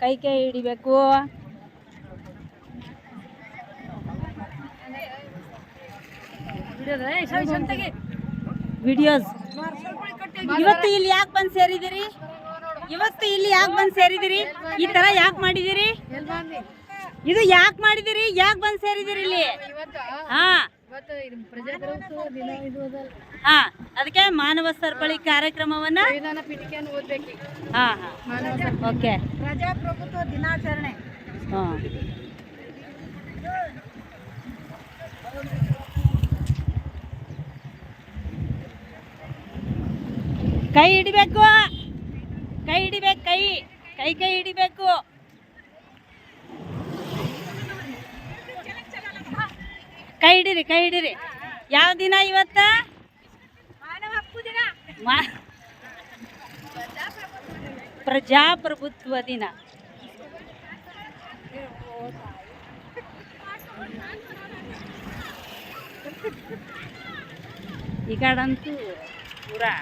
ಕೈ ಕೈ ಹಿಡಿಬೇಕು. ವಿಡಿಯೋಸ್. ಇವತ್ತು ಇಲ್ಲಿ ಯಾಕೆ ಬಂದು ಸೇರಿದಿರಿ ಇವತ್ತು ಇಲ್ಲಿ ಯಾಕೆ ಬಂದು ಸೇರಿದಿರಿ ಈ ತರ ಯಾಕೆ ಮಾಡಿದಿರಿ ಇದು ಯಾಕೆ ಮಾಡಿದಿರಿ ಯಾಕೆ ಬಂದು ಸೇರಿದಿರಿ ಇಲ್ಲಿ? ಹಾ. ಹಾ ಅದಕ್ಕೆ ಮಾನವ ಸರಪಳಿ ಕಾರ್ಯಕ್ರಮವನ್ನ ಸಂವಿಧಾನ ಪೀಠಿಕೆಯನ್ನು ಓದ್ಬೇಕು ಹಾ ಹಾ. ಓಕೆ ಪ್ರಜಾಪ್ರಭುತ್ವ ದಿನಾಚರಣೆ. ಹಾಂ. ಕೈ ಹಿಡಿಬೇಕು. ಕೈ ಹಿಡಿಬೇಕು ಕೈ. ಕೈ ಕೈ ಹಿಡಿಬೇಕು. ಕೈ ಹಿಡೀರಿ ಕೈ ಹಿಡಿರಿ. ಯಾವ ದಿನ ಇವತ್ತ? ಪ್ರಜಾಪ್ರಭುತ್ವ ದಿನ. ಈ ಕಡಂತೂ ಪೂರಾ